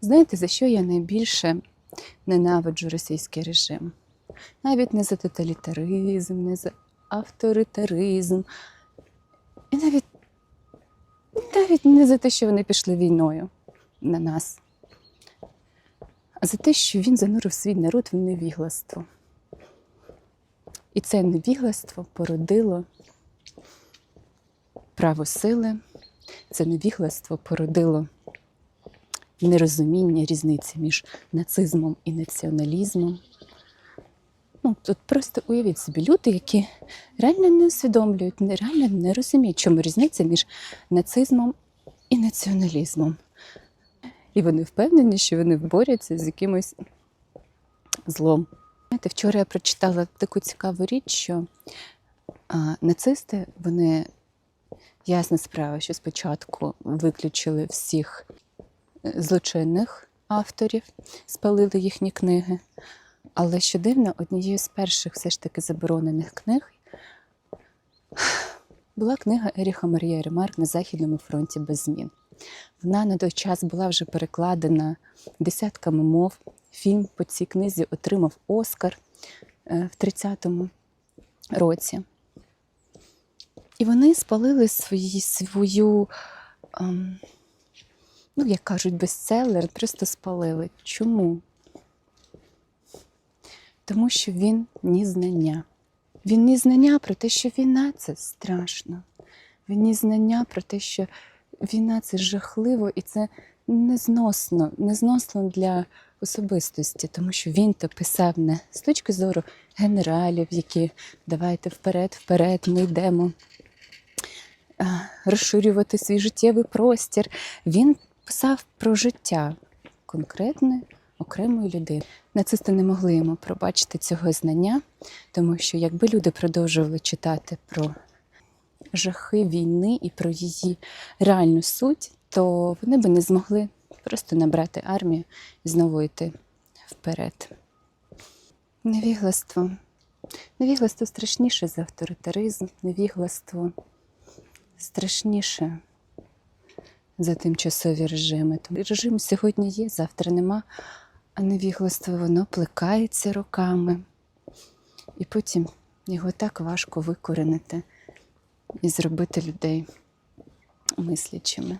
Знаєте, за що я найбільше ненавиджу російський режим? Навіть не за тоталітаризм, не за авторитаризм. І навіть, навіть не за те, що вони пішли війною на нас, а за те, що він занурив свій народ в невігластво. І це невігластво породило право сили, це невігластво породило нерозуміння різниці між нацизмом і націоналізмом. Ну, тут просто уявіть собі люди, які реально не усвідомлюють, реально не розуміють, чому різниця між нацизмом і націоналізмом. І вони впевнені, що вони борються з якимось злом. Знаєте, вчора я прочитала таку цікаву річ, що а, нацисти, вони ясна справа, що спочатку виключили всіх злочинних авторів, спалили їхні книги. Але що дивно, однією з перших все ж таки заборонених книг була книга Еріха Марія Ремарк на Західному фронті без змін. Вона на той час була вже перекладена десятками мов. Фільм по цій книзі отримав Оскар е, в 30-му році. І вони спалили свої, свою, ем, ну, як кажуть, бестселер, просто спалили. Чому? Тому що він ні знання. Він ні знання про те, що війна це страшно. Він ні знання про те, що війна це жахливо і це незносно, незносно для особистості, тому що він то писав не з точки зору генералів, які давайте вперед, вперед, ми йдемо розширювати свій життєвий простір. Він писав про життя конкретне окремої людини. Нацисти не могли йому пробачити цього знання, тому що якби люди продовжували читати про жахи війни і про її реальну суть, то вони би не змогли просто набрати армію і знову йти вперед. Невігластво. Невігластво страшніше за авторитаризм, невігластво страшніше за тимчасові режими. Тому Режим сьогодні є, завтра нема, а невігластво воно плекається роками. І потім його так важко викоренити і зробити людей мислячими.